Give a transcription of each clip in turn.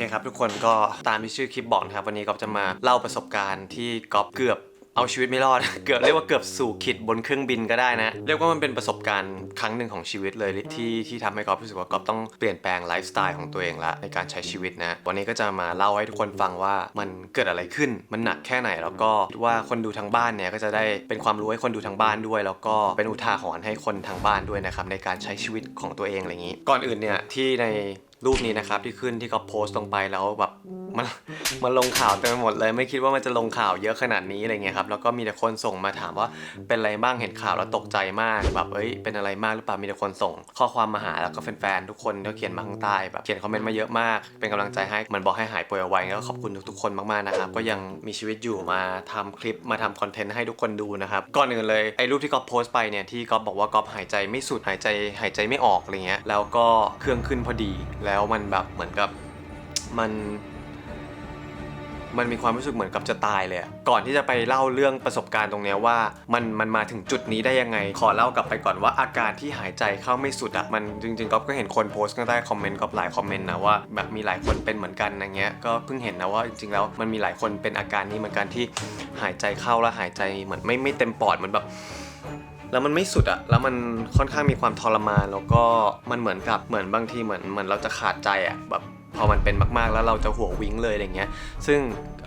เคครับทุกคนก็ตามที่ชื่อคลิปบอกนะครับ วันนี้ก็จะมาเล่าประสบการณ์ที่ก๊อฟเกือบเอาชีวิตไม่รอด เกือบเรียกว่าเกือบสู่ขิดบนเครื่องบินก็ได้นะ เรียกว่ามันเป็นประสบการณ์ครั้งหนึ่งของชีวิตเลยที่ที่ทำให้ก๊อฟรู้สึกว่าก๊อฟต้องเปลี่ยนแปลงไลฟ์สไตล์ของตัวเองละในการใช้ชีวิตนะ วันนี้ก็จะมาเล่าให้ทุกคนฟังว่ามันเกิดอะไรขึ้นมันหนักแค่ไหน แล้วก็ว่าคนดูทางบ้านเนี่ยก็จะได้เป็นความรู้ให้คนดูทางบ้านด้วย แล้วก็เป็นอุทาหรณ์ให้คนทางบ้านด้วยนะครับในการใช้ชีวิตของตัวเองอะไรอย่างนี้ ก่อนอื่นเนี่ยที่ใน รูปนี้นะครับที่ขึ้นที่เขาโพสต์ลงไปแล้วแบบมันมันลงข่าวเต็มไปหมดเลย ไม่คิดว่ามันจะลงข่าวเยอะขนาดนี้อะไรเงี้ยครับแล้วก็มีแต่คนส่งมาถามว่าเป็นอะไรบ้างเห็นข่าวแล้วตกใจมากแบบเอ้ยเป็นอะไรมากหรือเปล่ามีแต่คนส่ง ข้อความมาหาแล้วก็แฟนๆทุกคนก็เขียนมาข้างใต้แบบเขียนคอมเมนต์มาเยอะมาก เป็นกำลังใจให้เหมันบอกให้หายป่วยไวๆก็ขอบคุณทุกๆคนมากๆนะครับก็ยังมีชีวิตอยู่มาทำคลิปมาทำคอนเทนต์ให้ทุกคนดูนะครับก่อนอื่นเลยไอ้รูปที่ก๊อฟโพสต์ไปเนี่ยที่ก๊อฟบอกว่าก๊อฟหายใจไม่สุดหายใจหายใจไม่ออกอะไรเงี้ยแล้วก็เครื่องขึ้นพอดีแแล้วมันแบบเหมือนกับมันมันมีความรู้สึกเหมือนกับจะตายเลยอะก่อนที่จะไปเล่าเรื่องประสบการณ์ตรงนี้ว่า มันมันมาถึงจุดนี้ได้ยังไง ขอเล่ากลับไปก่อนว่าอาการที่หายใจเข้าไม่สุดอะมันจริงๆก็ก็เห็นคนโพสต์ข้างใต้คอมเมนต์ก็หลายคอมเมนต์นะว่าแบบมีหลายคนเป็นเหมือนกันอย่างเงี้ยก็เพิ่งเห็นนะว่าจริงๆแล้วมันมีหลายคนเป็นอาการนี้เหมือนกันที่หายใจเข้าแล้วหายใจเหมือนไม่ไม่เต็มปอดเหมือนแบบ แล้วมันไม่สุดอะแล้วมันค่อนข้างมีความทรมาน แล้วก็มันเหมือนกับเหมือนบางทีเหมือนเหมือนเราจะขาดใจอะแบบพอมันเป็นมากๆ แล้วเราจะหัววิ้งเลยอะไรเงี้ย ซึ่ง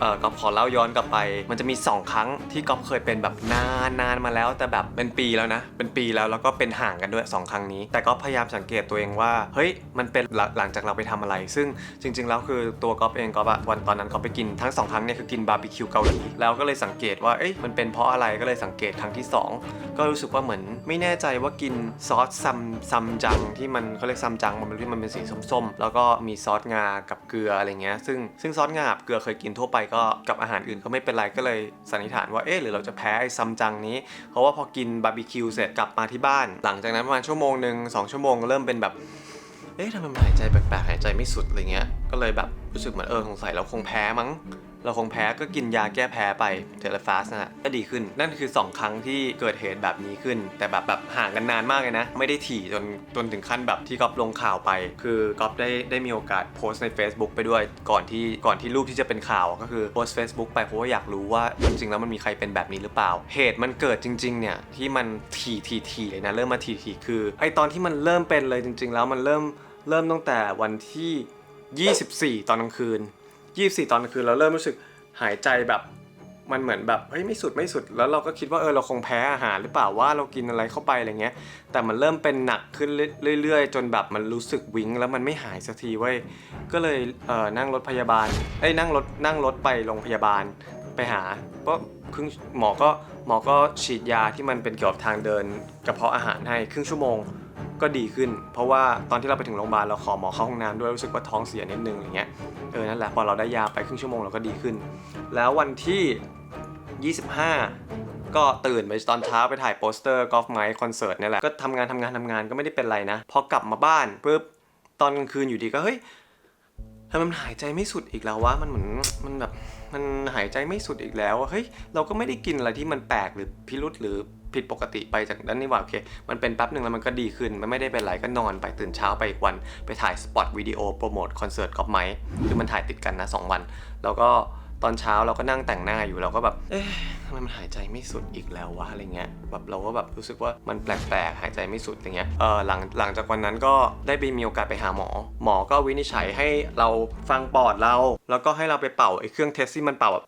อ่อก๊อฟขอเล่าย้อนกลับไป มันจะมี 2 ครั้งที่ก๊อฟเคยเป็นแบบนานนานมาแล้ว แต่แบบเป็นปีแล้วนะ เป็นปีแล้วแล้วก็เป็นห่างกันด้วย 2 ครั้งนี้ แต่ก็พยายามสังเกตตัวเองว่า เฮ้ย มันเป็นหลังหลังจากเราไปทำอะไร ซึ่งจริง ๆ แล้วคือตัวก๊อฟเองก๊อฟวันตอนนั้นก๊อฟไปกินทั้งสองครั้งเนี่ยคือกินบาร์บีคิวเกาหลี แล้วก็เลยสังเกตว่า เอ้ย มันเป็นเพราะอะไร ก็เลยสังเกตครั้งที่สองก็รู้สึกว่าเหมือนไม่แน่ใจว่ากินซอสซัมซัมจังที่มันเขาเรียกซัมจังมันเป็นที่มันเป็นสีส้มๆ แล้วก็มีซอสงากับเกลืออะไรเงี้ย ซึ่งซึ่งซอสงากับเกลือเคยกินทั่วไปกกับอาหารอื่นก็ไม่เป็นไรก็เลยสันนิษฐานว่าเอ๊ะหรือเราจะแพ้ไอ้ซัมจังนี้ เพราะว่าพอกินบาร์บีคิวเสร็จกลับมาที่บ้าน หลังจากนั้นประมาณชั่วโมงหนึ่งสองชั่วโมงเริ่มเป็นแบบเอ๊ะทำไมมันหายใจแปลกๆหายใจไม่สุดอะไรเงี้ยก็เลยแบบรู้สึกเหมือนเออสงสัยเราคงแพ้มั้ง เราคงแพ้ก็กินยาแก้แพ้ไปเทเลฟาสนะฮะก็ดีขึ้น นั่นคือ 2 ครั้งที่เกิดเหตุแบบนี้ขึ้น แต่แบบแบบห่างกันนานมากเลยนะ ไม่ได้ถี่จนจนถึงขั้นแบบที่ก๊อฟลงข่าวไป คือก๊อฟได้ได้มีโอกาสโพสต์ใน Facebook ไปด้วยก่อนที่ก่อนที่รูปที่จะเป็นข่าวก็คือโพสต์ Facebook ไปเพราะว่าอยากรู้ว่าจริงๆแล้วมันมีใครเป็นแบบนี้หรือเปล่า เหตุมันเกิดจริงๆเนี่ยที่มันถี่ถี่ถี่เลยนะเริ่มมาถี่ถี่คือไอตอนที่มันเริ่มเป็นเลยจริง ๆ แล้วมันเริ่มเริ่มตั้งแต่วันที่ 24 ตอนกลางคืน 24 ตอนกลางคืนเราเริ่มรู้สึกหายใจแบบมันเหมือนแบบเฮ้ยไม่สุดไม่สุดแล้วเราก็คิดว่าเออเราคงแพ้อาหารหรือเปล่าว่าเรากินอะไรเข้าไปอะไรเงี้ย แต่มันเริ่มเป็นหนักขึ้นเรื่อยๆ จนแบบมันรู้สึกวิงแล้วมันไม่หายสักทีเว้ยก็เลยเออนั่งรถพยาบาลเอ้ยนั่งรถนั่งรถไปโรงพยาบาลไปหาก็ครึ่งหมอก็หมอก็ฉีดยาที่มันเป็นเกี่ยวกับทางเดินกระเพาะอาหารให้ครึ่งชั่วโมงก็ดีขึ้น เพราะว่าตอนที่เราไปถึงโรงพยาบาลเราขอหมอเข้าห้องน้ำด้วยรู้สึกว่าท้องเสียนิดนึงอย่างเงี้ย เออนั่นแหละพอเราได้ยาไปครึ่งชั่วโมงเราก็ดีขึ้น แล้ววันที่ 25 ก็ตื่นไปตอนเช้าไปถ่ายโปสเตอร์กอล์ฟไมค์คอนเสิร์ตเนี่ยแหละก็ทำงานทำงานทำงานก็ไม่ได้เป็นไรนะ พอกลับมาบ้านปุ๊บตอนกลางคืนอยู่ดีก็เฮ้ย ทำไมมันหายใจไม่สุดอีกแล้ววะมันเหมือนมันแบบมันหายใจไม่สุดอีกแล้วเฮ้ยเราก็ไม่ได้กินอะไรที่มันแปลกหรือพิรุษหรือผิดปกติไปจากนั้นนี่ว่าโอเค มันเป็นแป๊บหนึ่งแล้วมันก็ดีขึ้น มันไม่ได้เป็นไรก็นอนไปตื่นเช้าไปอีกวัน ไปถ่ายสปอตวิดีโอโปรโมทคอนเสิร์ตกอล์ฟไม้คือมันถ่ายติดกันนะสองวัน แล้วก็ ตอนเช้าเราก็นั่งแต่งหน้าอยู่เราก็แบบ เอ๊ะทำไมมันหายใจไม่สุดอีกแล้ววะอะไรเงี้ยแบบเราก็แบบรู้สึกว่ามันแปลกๆหายใจไม่สุดอย่างเงี้ยเออหลังหลังจากวันนั้นก็ได้ไปมีโอกาสไปหาหมอ หมอก็วินิจฉัยให้เราฟังปอดเรา แล้วก็ให้เราไปเป่าไอ้เครื่องเทสที่มันเป่าแบบ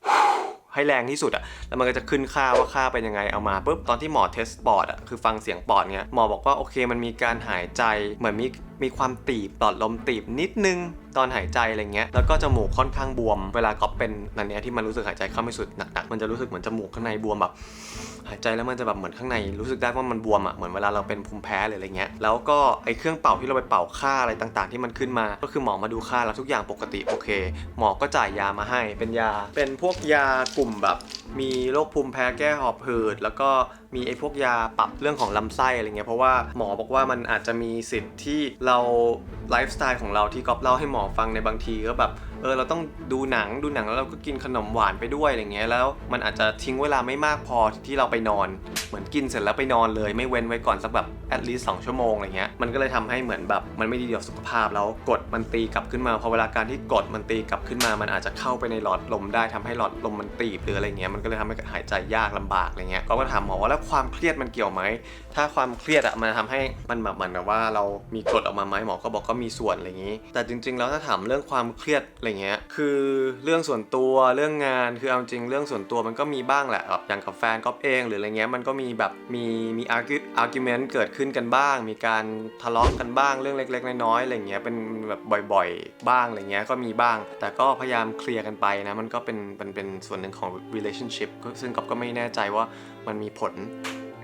ให้แรงที่สุดอะแล้วมันก็จะขึ้นค่าว่าค่าเป็นยังไง เอามาปุ๊บ ตอนที่หมอเทสปอดอะคือฟังเสียงปอดเนี้ย หมอบอกว่าโอเคมันมีการหายใจ เหมือนมีมีความตีบปลอดลมตีบนิดนึงตอนหายใจอะไรเงี้ย แล้วก็จมูกค่อนข้างบวม เวลาก๊อฟเป็นนันเนี้ยที่มันรู้สึกหายใจเข้าไม่สุดหนักๆ มันจะรู้สึกเหมือนจมูกข้างในบวมแบบ หายใจแล้วมันจะแบบเหมือนข้างในรู้สึกได้ว่ามันบวมอะ เหมือนเวลาเราเป็นภูมิแพ้หรืออะไรเงี้ย แล้วก็ไอ้เครื่องเป่าที่เราไปเป่าค่าอะไรต่างๆ ที่มันขึ้นมา ก็คือหมอมาดูค่าแล้วทุกอย่างปกติโอเค หมอก็จ่ายยามาให้ เป็นยา เป็นพวกยากลุ่มแบบ มีโรคภูมิแพ้แก้หอบหืด แล้วก็มีไอ้พวกยาปรับเรื่องของลำไส้อะไรเงี้ยเพราะว่าหมอบอกว่ามันอาจจะมีสิทธิ์ที่เราไลฟ์สไตล์ของเราที่ก๊อฟเล่าให้หมอฟังในบางทีก็แบบ ออเราต้องดูหนังดูหนังแล้วเราก็กินขนมหวานไปด้วยอะไรเงี้ยแล้วมันอาจจะทิ้งเวลาไม่มากพอที่เราไปนอน เหมือนกินเสร็จแล้วไปนอนเลย ไม่เว้นไว้ก่อนสักแบบ at least สองชั่วโมงอะไรเงี้ยมันก็เลยทำให้เหมือนแบบมันไม่ดีต่อสุขภาพแล้วกดมันตีกลับขึ้นมาพอเวลาการที่กดมันตีกลับขึ้นมา มันอาจจะเข้าไปในหลอดลมได้ทำให้หลอดลมมันตีบหรืออะไรเงี้ยมันก็เลยทำให้หายใจยากลำบากอะไรเงี้ยก็ก็ถามหมอว่าแล้วความเครียดมันเกี่ยวไหมถ้าความเครียดอะมันทำให้มันแบบเหมือนแบบว่าเรามีกดออกมาไหมหมอก็บอกก็มีส่วนอะไรอย่างนี้ แต่จริง ๆ แล้วถ้าถามเรื่องความเครียดอะไรเงี้ยคือเรื่องส่วนตัวเรื่องงานคือเอาจริงเรื่องส่วนตัวมันก็มีบ้างแหละแบบอย่างกับแฟนก๊อฟเอง หรืออะไรเงี้ยมันก็มีแบบมีมี argu- argument เมนต์เกิดขึ้นกันบ้าง มีการทะเลาะกันบ้างเรื่องเล็ก ๆ น้อยๆอะไรเงี้ยเป็นแบบบ่อยๆ บ้างอะไรเงี้ยก็มีบ้าง แต่ก็พยายามเคลียร์กันไปนะมันก็เป็นเป็นเป็นส่วนหนึ่งของ relationship ซึ่งก๊อฟก็ไม่แน่ใจว่ามันมีผล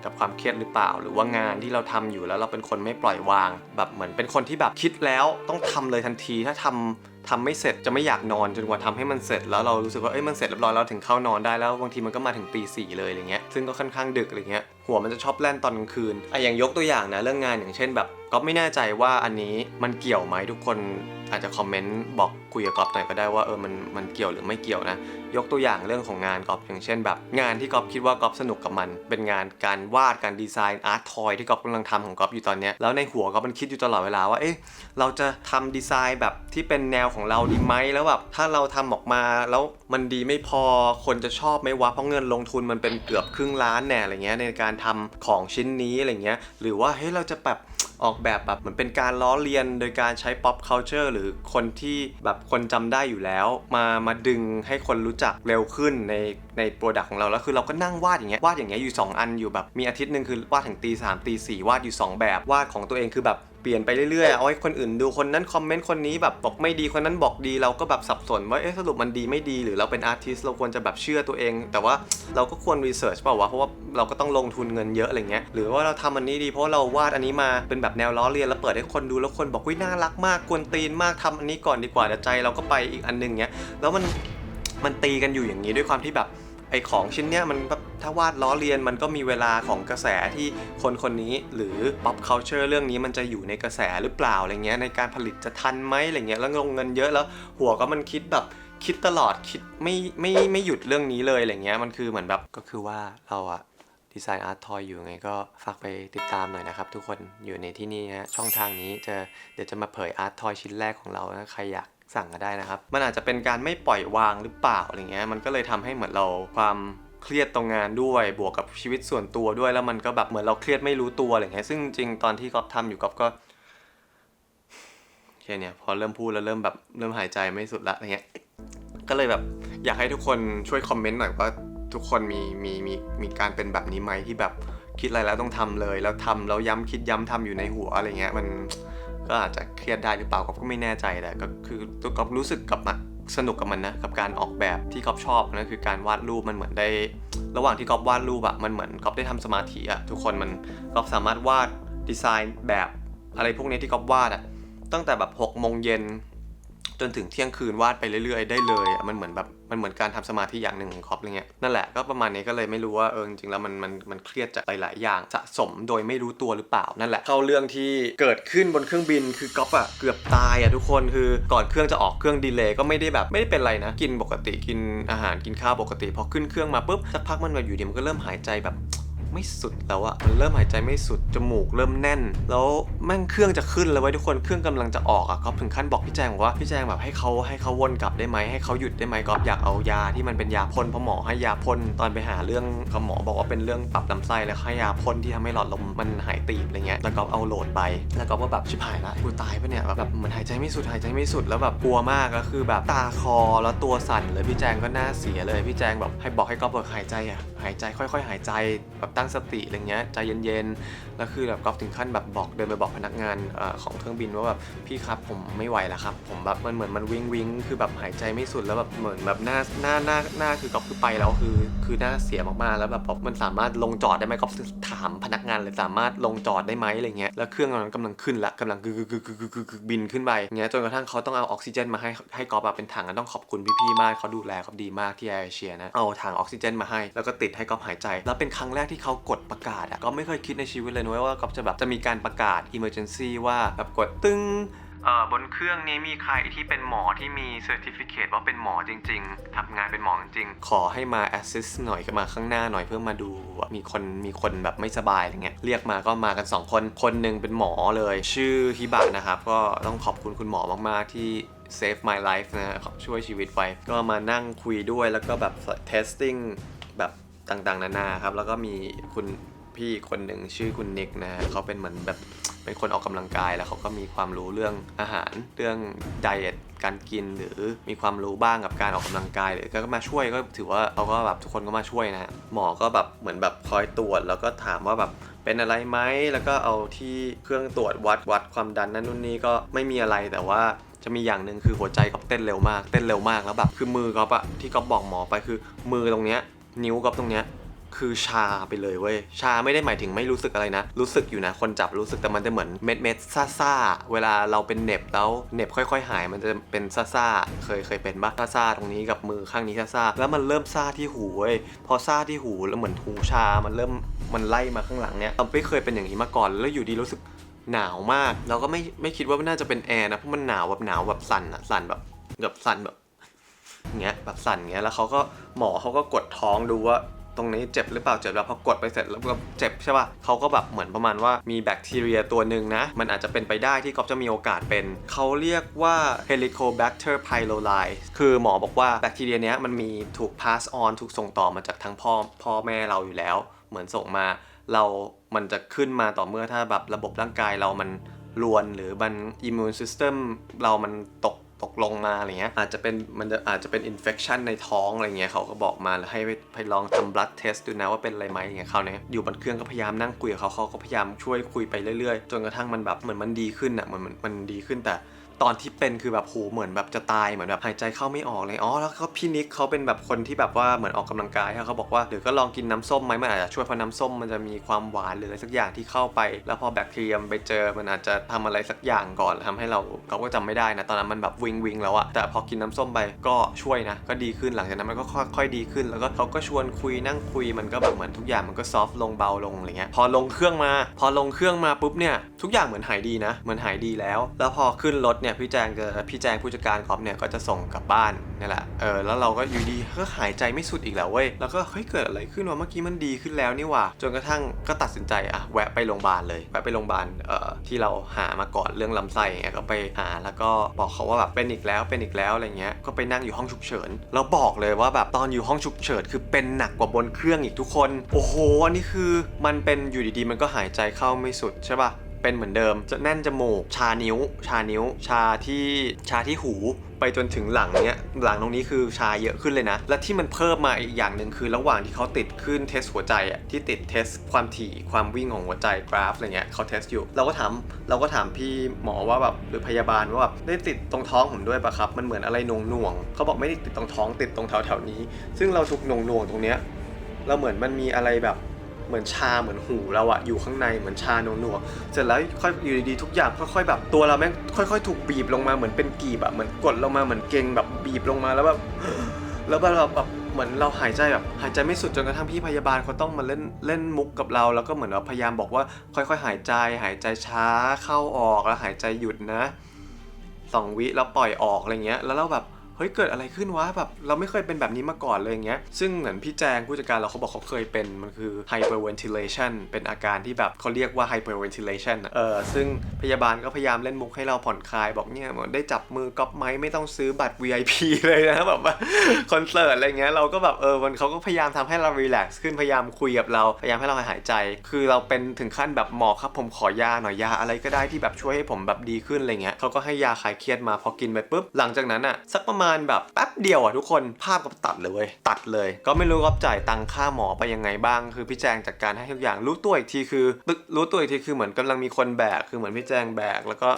กับความเครียดหรือเปล่า หรือว่างานที่เราทำอยู่แล้วเราเป็นคนไม่ปล่อยวาง แบบเหมือนเป็นคนที่แบบคิดแล้วต้องทำเลยทันที ถ้าทำทำไม่เสร็จจะไม่อยากนอนจนกว่าทำให้มันเสร็จแล้วเรารู้สึกว่าเอ้ยมันเสร็จเรียบร้อยแล้วถึงเข้านอนได้แล้วบางทีมันก็มาถึงตีสี่เลยอะไรเงี้ยซึ่งก็ค่อนข้างดึกอะไรเงี้ยหัวมันจะชอบแล่นตอนกลางคืนไอ้อย่างยกตัวอย่างนะเรื่องงานอย่างเช่นแบบ ก็ไม่แน่ใจว่าอันนี้มันเกี่ยวไหมทุกคนอาจจะคอมเมนต์บอกคุยกับกอฟหน่อยก็ได้ว่าเออมันมันเกี่ยวหรือไม่เกี่ยวนะ ยกตัวอย่างเรื่องของงานกอฟอย่างเช่น แบบงานที่กอฟคิดว่ากอฟสนุกกับมัน เป็นงานการวาดการดีไซน์อาร์ตทอยที่กอฟกำลังทำของกอฟอยู่ตอนนี้แล้วในหัวกอฟมันคิดอยู่ตลอดเวลาว่าเอ๊ะเราจะทำดีไซน์แบบที่เป็นแนวของเราดีไหมแล้วแบบถ้าเราทำออกมาแล้วมันดีไม่พอคนจะชอบไหมวะเพราะเงินลงทุนมันเป็นเกือบครึ่งล้านแน่อะไรเงี้ยในการทำของชิ้นนี้อะไรเงี้ยหรือว่าเฮ้ยเราจะแบบ ออกแบบแบบเหมือนเป็นการล้อเลียน โดยการใช้ pop culture หรือคนที่แบบคนจำได้อยู่แล้ว มามาดึงให้คนรู้จักเร็วขึ้นในในโปรดักต์ของเราแล้วคือเราก็นั่งวาดอย่างเงี้ยวาดอย่างเงี้ยอยู่ 2 อันอยู่แบบมีอาทิตย์หนึ่งคือวาดถึงตีสามตีสี่วาดอยู่ 2 แบบวาดของตัวเองคือแบบ เปลี่ยนไปเรื่อยๆ เอาให้คนอื่นดูคนนั้นคอมเมนต์คนนี้แบบบอกไม่ดีคนนั้นบอกดีเราก็แบบสับสนว่าเอ๊ะสรุปมันดีไม่ดีหรือเราเป็นอาร์ติสเราควรจะแบบเชื่อตัวเอง แต่ว่าเราก็ควรรีเสิร์ชเปล่าวะเพราะว่าเราก็ต้องลงทุนเงินเยอะอะไรเงี้ยหรือว่าเราทำอันนี้ดีเพราะเราวาดอันนี้มาเป็นแบบแนวล้อเลียนแล้วเปิดให้คนดูแล้วคนบอกวิน่ารักมากกวนตีนมากทำอันนี้ก่อนดีกว่าแต่ใจเราก็ไปอีกอันหนึงเงี้ยแล้วมันมันตีกันอยู่อย่างนี้ด้วยความที่แบบ ไอของชิ้นเนี้ยมันถ้าวาดล้อเลียนมันก็มีเวลาของกระแสที่คนคนนี้หรือ pop culture เรื่องนี้มันจะอยู่ในกระแสหรือเปล่าอะไรเงี้ยในการผลิตจะทันไหมอะไรเงี้ยแล้วลงเงินเยอะแล้ว หัวก็มันคิดแบบคิดตลอดคิดไม่ไม่ไม่หยุดเรื่องนี้เลยอะไรเงี้ยมันคือเหมือนแบบก็คือว่าเราอะดีไซน์อาร์ตทอยอยู่ไงก็ฝากไปติดตามหน่อยนะครับ ทุกคนอยู่ในที่นี่นะช่องทางนี้จะเดี๋ยวจะมาเผยอาร์ตทอยชิ้นแรกของเรานะใครอยาก สั่งก็ได้นะครับ มันอาจจะเป็นการไม่ปล่อยวางหรือเปล่าอะไรเงี้ย มันก็เลยทำให้เหมือนเราความเครียดตรงงานด้วย บวกกับชีวิตส่วนตัวด้วย แล้วมันก็แบบเหมือนเราเครียดไม่รู้ตัวอะไรเงี้ย ซึ่งจริงตอนที่ก๊อฟทำอยู่ก๊อฟก็แค่เนี้ยพอเริ่มพูดแล้วเริ่มแบบเริ่มหายใจไม่สุดละอะไรเงี้ย ก็เลยแบบอยากให้ทุกคนช่วยคอมเมนต์หน่อยว่าทุกคนมีมีมีมีการเป็นแบบนี้ไหมที่แบบคิดอะไรแล้วต้องทำเลย แล้วทำแล้วย้ำคิดย้ำทำอยู่ในหัวอะไรเงี้ยมัน ก็อาจจะเครียดได้หรือเปล่าก็ไม่แน่ใจแต่ก็คือตัวก๊อฟรู้สึกกับมันสนุกกับมันนะกับการออกแบบที่ก๊อฟชอบนั่นคือการวาดรูปมันเหมือนได้ ระหว่างที่ก๊อฟวาดรูปอะมันเหมือนก๊อฟได้ทำสมาธิอะทุกคนมันก๊อฟสามารถวาดดีไซน์แบบอะไรพวกนี้ที่ก๊อฟวาดอะตั้งแต่แบบ6กโมงเย็น จนถึงเที่ยงคืนวาดไปเรื่อยๆ ได้เลยอะมันเหมือนแบบมันเหมือนการทำสมาธิอย่างหนึ่งของก๊อฟอะไรเงี้ยนั่นแหละก็ประมาณนี้ก็เลยไม่รู้ว่าเออจริงๆแล้วมันมันมันเครียดจากหลายๆอย่างสะสมโดยไม่รู้ตัวหรือเปล่านั่นแหละเข้าเรื่องที่เกิดขึ้นบนเครื่องบินคือก๊อฟอะเกือบตายอะทุกคนคือก่อนเครื่องจะออกเครื่องดีเลย์ก็ไม่ได้แบบไม่ได้เป็นไรนะ กินปกติกินอาหารกินข้าวปกติพอขึ้นเครื่องมาปุ๊บสักพักมันแบบอยู่ดีมันก็เริ่มหายใจแบบ ไม่สุดแล้วอะมันเริ่มหายใจไม่สุด จมูกเริ่มแน่น แล้วแม่งเครื่องจะขึ้นแล้วไว้ทุกคน เครื่องกำลังจะออกอะก็ถึงขั้นบอกพี่แจงบอกว่าพี่แจงแบบให้เขาให้เขาวนกลับได้ไหมให้เขาหยุดได้ไหมก็อยากเอายาที่มันเป็นยาพ่นเพราะหมอให้ยาพ่นตอนไปหาเรื่องกับหมอบอกว่าเป็นเรื่องปรับลำไส้แล้วให้ยาพ่นที่ทำให้หลอดลมมันหายตีบอะไรเงี้ยแล้วก็เอาโหลดไปแล้วก็ว่าแบบชิบหายละกูตายปะเนี่ยแบบเหมือนหายใจไม่สุดหายใจไม่สุดแล้วแบบกลัวมากแล้วคือแบบตาคอแล้วตัวสั่นเลยพี่แจงก็หน้าเสียเลยพี่แจงแบบให้บอกให้ก๊อฟเบิกหายใจอะหายใจค่อย ๆ หายใจแบบตั้งสติอะไรเงี้ยใจเย็นๆแล้วคือแบบก๊อฟถึงขั้นแบบบอกเดินไปบอกพนักงานอของเครื่องบินว่าแบบพี่ครับผมไม่ไหวแล้วครับ ผมแบบมันเหมือนมันวิงวิงคือแบบหายใจไม่สุดแล้วแบบเหมือนแบบหน้าหน้าหน้าหน้าคือก๊อฟคือไปแล้วคือคือหน้าเสียมากๆแล้วแบบมันสามารถลงจอดได้ไหมก๊อฟถามพนักงานเลยสามารถลงจอดได้ไหมอะไรเงี้ยแล้วเครื่องมันกำลังขึ้นละกำลังกึกกึกกึกกึกกึกกึกบินขึ้นไปเงี้ยจนกระทั่งเขาต้องเอาออกซิเจนมาให้ให้กอฟอะเป็นถังอะต้องขอบคุณพี่ๆมากเขาดูแลเขาดีมากที่แอร์เอเชียนะเอาถังออกซิเจนมาให้แล้วก็ติดให้ก๊อฟหายใจ แล้วเป็นครั้งแรกที่เขาากดประกาศอะก็ไม่เคยคิดในชีวิตเลยนะเว้ยว่าก๊อฟจะแบบจะมีการประกาศ emergency ว่าแบบกดตึ้งบนเครื่องนี้มีใครที่เป็นหมอที่มีเซอร์ติฟิเคตว่าเป็นหมอจริง ๆทำงานเป็นหมอจริงๆขอให้มาแอสซิสหน่อยก็มาข้างหน้าหน่อยเพื่อมาดูว่ามีคนมีคนแบบไม่สบายอะไรเงี้ยเรียกมาก็มากัน 2 คน คนหนึ่งเป็นหมอเลย ชื่อฮิบะนะครับ ก็ต้องขอบคุณคุณหมอมากๆที่ save my life นะช่วยชีวิตไว้ ก็มานั่งคุยด้วยแล้วก็แบบ testing แบบ ต่างๆ นานาครับ แล้วก็มีคุณพี่คนหนึ่งชื่อคุณนิกนะเขาเป็นเหมือนแบบเป็นคนออกกำลังกายแล้วเขาก็มีความรู้เรื่องอาหารเรื่องไดเอทการกินหรือมีความรู้บ้างกับการออกกำลังกายหรือก็มาช่วยก็ถือว่าเขาก็แบบทุกคนก็มาช่วยนะหมอก็แบบเหมือนแบบคอยตรวจแล้วก็ถามว่าแบบเป็นอะไรไหมแล้วก็เอาที่เครื่องตรวจวัดวัดความดันนั่นนู่นนี่ก็ไม่มีอะไรแต่ว่าจะมีอย่างหนึ่งคือหัวใจก๊อฟเต้นเร็วมาก เต้นเร็วมากแล้วแบบคือมือก๊อฟอะที่ก๊อฟบอกหมอไปคือมือตรงเนี้ย นิ้วก๊อฟตรงเนี้ยคือชาไปเลยเว้ย ชาไม่ได้หมายถึงไม่รู้สึกอะไรนะ รู้สึกอยู่นะ คนจับรู้สึกแต่มันจะเหมือนเม็ดเม็ดซ่าซ่าเวลาเราเป็นเหน็บแล้วเหน็บค่อย ๆ หายมันจะเป็นซ่าซ่าเคยเคยเป็นปะซ่าซ่าตรงนี้กับมือข้างนี้ซ่าซ่าแล้วมันเริ่มซ่าที่หูเว้ยพอซ่าที่หูแล้วเหมือนหูชา มันเริ่มมันไล่มาข้างหลังเนี้ยเราไม่เคยเป็นอย่างนี้มาก่อนแล้วอยู่ดีรู้สึกหนาวมาก เราก็ไม่ไม่คิดว่าน่าจะเป็นแอร์นะเพราะมันหนาวแบบหนาวแบบสั่นอะสั่นแบบแบบสั่นแบบ เงี้ยแบบสั่นเงี้ยแล้วเขาก็หมอเขาก็กดท้องดูว่าตรงนี้เจ็บหรือเปล่าเจ็บแล้วพอกดไปเสร็จแล้วก็เจ็บใช่ป่ะเขาก็แบบเหมือนประมาณว่ามีแบคทีเรียตัวหนึ่งนะ มันอาจจะเป็นไปได้ที่ก๊อฟจะมีโอกาสเป็น เขาเรียกว่า Helicobacter pylori คือหมอบอกว่าแบคทีเรียเนี้ยมันมีถูก pass on ถูกส่งต่อมาจากทางพ่อพ่อแม่เราอยู่แล้ว เหมือนส่งมาเรา มันจะขึ้นมาต่อเมื่อถ้าแบบระบบร่างกายเรามันรวนหรือมันอิมมูนซิสเต็มเรามันตก ตกลงมาอะไรเงี้ยอาจจะเป็นมันจะอาจจะเป็นอินเฟคชันในท้องอะไรเงี้ยเขาก็บอกมาแล้วให้ไปลองทำบลัดเทสดูนะว่าเป็นอะไรไหมอย่างเงี้ยเขาเนี่ยอยู่บนเครื่องก็พยายามนั่งคุยกับเขาเขาก็พยายามช่วยคุยไปเรื่อยๆ จนกระทั่งมันแบบเหมือนมันดีขึ้นอะเหมือนมันมันดีขึ้นแต่ ตอนที่เป็นคือแบบโหเหมือนแบบจะตายเหมือนแบบหายใจเข้าไม่ออกเลยอ๋อแล้วก็พี่นิกเขาเป็นแบบคนที่แบบว่าเหมือนออกกำลังกายเขาบอกว่าเดี๋ยวก็ลองกินน้ำส้มไหมมันอาจจะช่วยเพราะน้ำส้มมันจะมีความหวานหรืออะไรสักอย่างที่เข้าไป แล้วพอแบคทีเรียมไปเจอมันอาจจะทำอะไรสักอย่างก่อนทำให้เราเขาก็จำไม่ได้นะตอนนั้นมันแบบวิงวิงแล้วอะแต่พอกินน้ำส้มไปก็ช่วยนะ ก็ดีขึ้นหลังจากนั้นมันก็ค่อยๆดีขึ้น แล้วก็เขาก็ชวนคุยนั่งคุยมันก็แบบเหมือนทุกอย่างมันก็ซอฟต์ลงเบาลงอะไรเงี้ยพอลงเครื่องมา พอลงเครื่องมาปุ๊บเนี่ยทุกอย่างเหมือนหายดีนะเหมือนหายดีแล้ว แล้วพอขึ้นรถเนี่ยพี่แจงจะพี่แจงผู้จัดการกอฟเนี่ยก็จะส่งกลับบ้านนี่แหละเออแล้วเราก็อยู่ดีก็หายใจไม่สุดอีกแล้วเว้ยแล้วก็เฮ้ยเกิดอะไรขึ้นวะเมื่อกี้มันดีขึ้นแล้วนี่ว่าจนกระทั่งก็ตัดสินใจอะแวะไปโรงพยาบาลเลยแวะไปโรงพยาบาลเอ่อที่เราหามาก่อนเรื่องลำไส้เงี้ยก็ไปหาแล้วก็บอกเขาว่าแบบเป็นอีกแล้วเป็นอีกแล้วอะไรเงี้ยก็ไปนั่งอยู่ห้องฉุกเฉินแล้วบอกเลยว่าแบบตอนอยู่ห้องฉุกเฉินคือเป็นหนักกว่าบนเครื่องอีกทุกคน โอ้โหอันนี้คือมันเป็นอยู่ดีๆ มันก็หายใจเข้าไม่สุดใช่ปะ เป็นเหมือนเดิม จะแน่นจมูก ชานิ้ว ชานิ้ว ชาที่ชาที่หูไปจนถึงหลังเนี้ยหลังตรงนี้คือชาเยอะขึ้นเลยนะ และที่มันเพิ่มมาอีกอย่างหนึ่งคือระหว่างที่เขาติดขึ้นเทสหัวใจอะที่ติดเทสความถี่ความวิ่งของหัวใจกราฟอะไรเงี้ยเขาเทสอยู่ เราก็ถามเราก็ถามพี่หมอว่าแบบหรือพยาบาลว่าแบบได้ติดตรงท้องผมด้วยปะครับ มันเหมือนอะไรหน่วงหน่วงเขาบอกไม่ได้ติดตรงท้องติดตรงแถวแถวนี้ ซึ่งเราถูกหน่วงหน่วงตรงเนี้ยเราเหมือนมันมีอะไรแบบ เหมือนชาเหมือนหูเราอะอยู่ข้างในเหมือนชาหนัวๆเสร็จแล้วค่อยอยู่ดีๆทุกอย่างค่อยๆแบบตัวเราแม่งค่อยๆ ถูกบีบลงมาเหมือนเป็นกีบอะเหมือนกดลงมาเหมือนเกงแบบบีบลงมาแล้วแบบแล้วแบบเราแบบเหมือนเราหายใจแบบหายใจไม่สุดจนกระทั่งพี่พยาบาลเขาต้องมาเล่นเล่นมุกกับเราแล้วก็เหมือนเราพยายามบอกว่าค่อยๆ หายใจ หายใจช้าเข้าออกแล้วหายใจหยุดนะสองวิแล้วปล่อยออกอะไรเงี้ยแล้วเราแบบ ฮ้ยเกิดอะไรขึ้นวะแบบเราไม่เคยเป็นแบบนี้มาก่อนเลยอย่างเงี้ยซึ่งเหมือนพี่แจงผู้จัดการเราเขาบอกเขาเคยเป็นมันคือ hyperventilation เป็นอาการที่แบบเขาเรียกว่า hyperventilation อะเออซึ่งพยาบาลก็พยายามเล่นมุกให้เราผ่อนคลายบอกเนี่ยเหมือนได้จับมือก๊อปไหมไม่ต้องซื้อบัตร VIP เลยนะแบบว่าคอนเสิร์ตอะไรเงี้ยเราก็แบบเออมันเขาก็พยายามทำให้เรา relax ขึ้นพยายามคุยกับเราพยายามให้เราหายใจ คือเราเป็นถึงขั้นแบบหมอครับผมขอยาหน่อยยาอะไรก็ได้ที่แบบช่วยให้ผมแบบดีขึ้นอะไรเงี้ยเขาก็ให้ยาคลายเครียดมาพอกินไปปุ๊บหลังจากนั้นอะสักประมาณแบบแป๊บเดียวอะทุกคนภาพก็ตัดเลย ตัดเลย ก็ไม่รู้ว่าจ่ายตังค่าหมอไปยังไงบ้าง คือพี่แจงจัดการให้ทุกอย่างรู้ตัวอีกทีคือตึกรู้ตัวอีกทีคือเหมือนกำลังมีคนแบกคือเหมือนพี่แจงแบก แล้วก็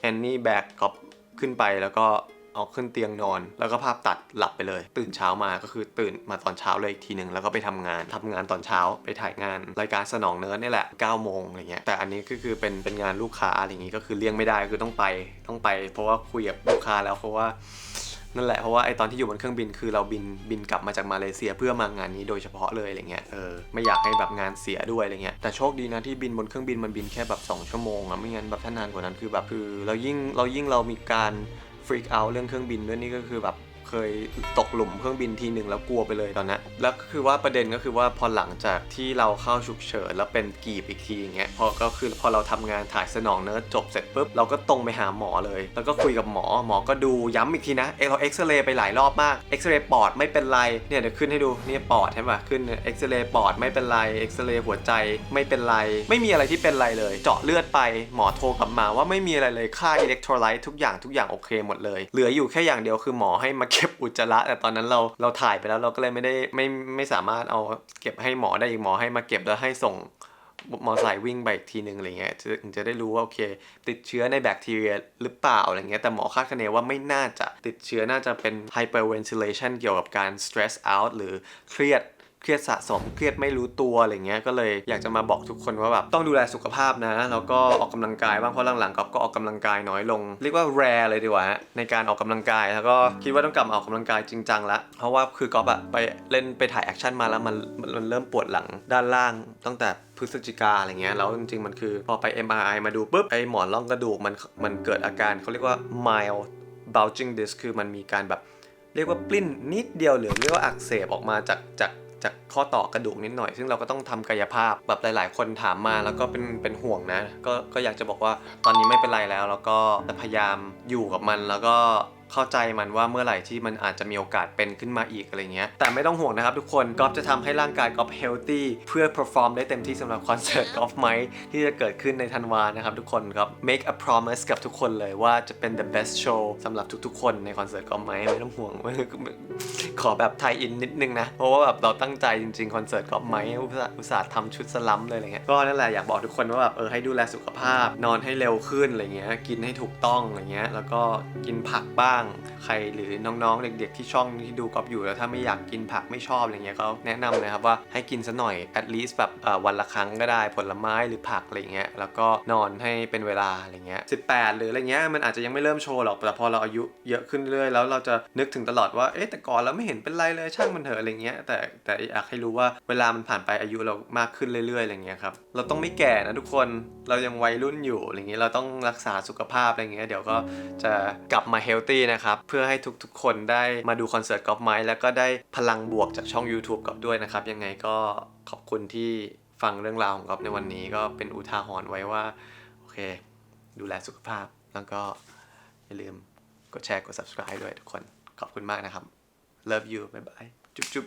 แอนนี่แบกกอบขึ้นไปแล้วก็เอาขึ้นเตียงนอน แล้วก็ภาพตัดหลับไปเลย ตื่นเช้ามาก็คือตื่นมาตอนเช้าเลยอีกทีหนึ่งแล้วก็ไปทำงานทำงานตอนเช้าไปถ่ายงาน รายการสนองเนิร์ดนี่แหละ9โมงอะไรเงี้ยแต่อันนี้ก็คือเป็นเป็นงานลูกค้าอะไรอย่างงี้ก็คือเลี่ยงไม่ได้คือต้องไปต้องไป เพราะว่าคุยกับลูกค้าแล้วเพราะว่า นั่นแหละเพราะว่าไอตอนที่อยู่บนเครื่องบินคือเราบินบินกลับมาจากมาเลเซียเพื่อมางานนี้โดยเฉพาะเลยอะไรเงี้ยเออไม่อยากให้แบบงานเสียด้วยอะไรเงี้ยแต่โชคดีนะที่บินบนเครื่องบินมันบินแค่แบบ 2 ชั่วโมงอะไม่งั้นแบบถ้านานกว่านั้นคือแบบคือเรายิ่งเรายิ่งเรามีการฟรีกเอาเรื่องเครื่องบินด้วยนี่ก็คือแบบ เคยตกหลุมเครื่องบินทีหนึ่งแล้วกลัวไปเลยตอนนั้นแล้วก็คือว่าประเด็นก็คือว่าพอหลังจากที่เราเข้าฉุกเฉินแล้วเป็นกีบอีกทีอย่างเงี้ยพอก็คือพอเราทำงานถ่ายสนองเนื้อจบเสร็จปุ๊บเราก็ตรงไปหาหมอเลย แล้วก็คุยกับหมอหมอก็ดูย้ำอีกทีนะเอเราเอ็กซเรย์ไปหลายรอบมากเอ็กซเรย์ปอดไม่เป็นไรเนี่ยเดี๋ยวขึ้นให้ดูนี่ปอดใช่ปะขึ้นเอ็กซเรย์ปอดไม่เป็นไรเอ็กซเรย์หัวใจไม่เป็นไร ไม่มีอะไรที่เป็นไรเลย เจาะเลือดไปหมอโทรกลับมาว่าไม่มีอะไรเลยค่าอิเล็กโทรไลต์ทุกอย่างทุกอย่างโอเคหมดเลย เหลืออยู่แค่อย่างเดียวคือหมอให้มาเก็บอุจจาระแต่ตอนนั้นเราเราถ่ายไปแล้วเราก็เลยไม่ได้ไม่ไม่สามารถเอาเก็บให้หมอได้อีกหมอให้มาเก็บแล้วให้ส่งมอไซค์วิ่งไปอีกทีหนึ่งอะไรเงี้ยถึงจะได้รู้ว่าโอเค ติดเชื้อในแบคทีเรียหรือเปล่าอะไรเงี้ยแต่หมอคาดคะเนว่าไม่น่าจะติดเชื้อน่าจะเป็น hyperventilation เกี่ยวกับการ stress out หรือเครียด เครียดสะสมเครียดไม่รู้ตัวอะไรเงี้ยก็เลยอยากจะมาบอกทุกคนว่าแบบต้องดูแลสุขภาพนะแล้วก็ออกกำลังกายบ้างเพราะหลังๆก๊อฟก็ออกกำลังกายน้อยลง เรียกว่า rare เลยดีกว่าในการออกกำลังกายแล้วก็คิดว่าต้องกลับมาออกกำลังกายจริงจังละเพราะว่าคือก๊อฟอะไปเล่นไปถ่ายแอคชั่นมาแล้วมันมันเริ่มปวดหลังด้านล่างตั้งแต่พฤศจิกาอะไรเงี้ยแล้วจริงๆมันคือพอไป MRI มาดูปุ๊บไอหมอนรองกระดูกมันมันเกิดอาการเขาเรียกว่า mild bulging disc คือมันมีการแบบเรียกว่าปลิ้นนิดเดียวหรือเรียกว่าอักเสบออกมาจากจาก จากข้อต่อกระดูกนิดหน่อย ซึ่งเราก็ต้องทำกายภาพแบบหลาย ๆ คนถามมาแล้วก็เป็นเป็นห่วงนะ ก็ก็อยากจะบอกว่าตอนนี้ไม่เป็นไรแล้ว แล้วก็จะพยายามอยู่กับมันแล้วก็ เข้าใจมันว่าเมื่อไหร่ที่มันอาจจะมีโอกาสเป็นขึ้นมาอีกอะไรเงี้ยแต่ไม่ต้องห่วงนะครับทุกคนก๊อฟจะทำให้ร่างกายก๊อฟเฮลตี้เพื่อ perform ได้เต็มที่สำหรับคอนเสิร์ตก๊อฟไมค์ที่จะเกิดขึ้นในธันวานะครับทุกคนครับ make a promise กับทุกคนเลยว่าจะเป็น the best show สำหรับทุกๆ คนในคอนเสิร์ตก๊อฟไมค์ไม่ต้องห่วงขอแบบไทยอินนิดนึงนะ เพราะว่าแบบเราตั้งใจจริงๆคอนเสิร์ตก๊อฟไมค์อุตส่าห์อุตส่าห์ทำชุดสลัมเลยอะไรเงี้ยก็นั่นแหละอยากบอกทุกคนว่าแบบเออให้ดูแลสุขภาพ นอนให้เร็วขึ้นอะไรเงี้ยกินให้ถูกต้องอะไรเงี้ยแล้วก็กินผักบ้างใครหรือน้องๆ เด็ก ๆ ที่ช่องที่ดูก๊อฟอยู่แล้วถ้าไม่อยากกินผักไม่ชอบอะไรเงี้ยก็แนะนำเลยครับว่าให้กินซะหน่อย at least แบบวันละครั้งก็ได้ผลไม้หรือผักอะไรเงี้ยแล้วก็นอนให้เป็นเวลาอะไรเงี้ย18 หรืออะไรเงี้ยมันอาจจะยังไม่เริ่มโชว์หรอกแต่พอเราอายุเยอะขึ้นเรื่อยแล้วเราจะนึกถึงตลอดว่าเอ๊ะแต่ก่อนเราไม่เห็นเป็นไรเลยช่างมันเถอะอะไรเงี้ยแต่แต่อยากให้รู้ว่าเวลามันผ่านไปอายุเรามากขึ้นเรื่อยๆอะไรเงี้ยครับเราต้องไม่แก่นะทุกคนเรายังวัยรุ่นอยู่อะไรเงี้ยเราต้องรักษาสุขภาพอะไรเงี้ยเดี๋ยวก็จะกลับมาเฮลตี้นะครับ เพื่อให้ทุกๆ คนได้มาดูคอนเสิร์ตกอล์ฟไม้แล้วก็ได้พลังบวกจากช่อง YouTube กอล์ฟด้วยนะครับ ยังไงก็ขอบคุณที่ฟังเรื่องราวของกอล์ฟในวันนี้ก็เป็นอุทาหรณ์ไว้ว่า โอเค ดูแลสุขภาพ แล้วก็อย่าลืมกดแชร์กด subscribe ด้วยทุกคนขอบคุณมากนะครับ love you บ๊ายบายจุ๊บจุ๊บ